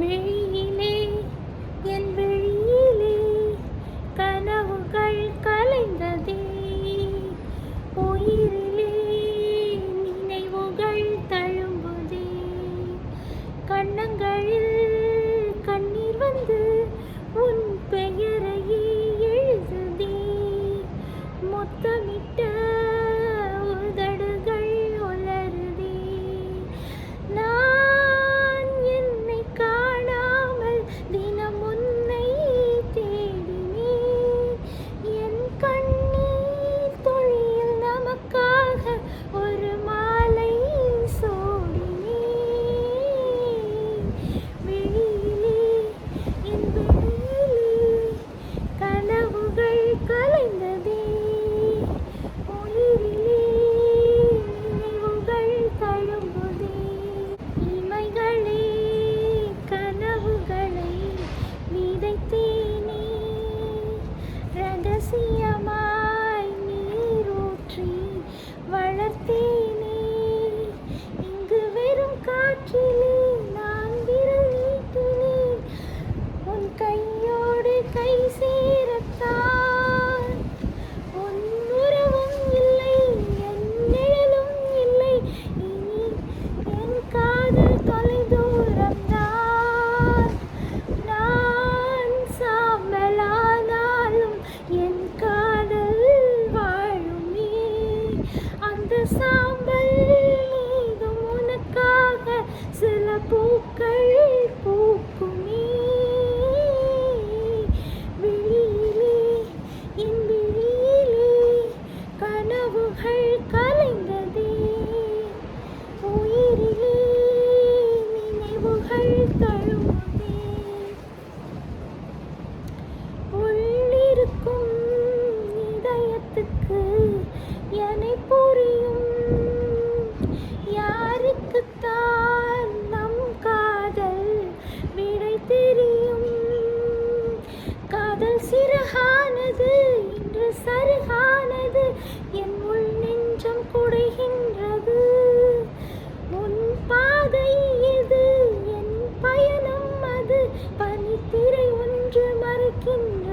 விழியிலே என் விழியிலே கனவுகள் கலைந்ததே. உயிரிலே நினைவுகள் தழும்புதே. கண்ணங்களில் see ya. പൂക്കൾ காதல் சிறகானது இன்று சருகானது என் உள் நெஞ்சம் குடைகின்றது. உன் பாதை இது என் பயணம் அது பனித்திரை ஒன்று மறுக்கின்ற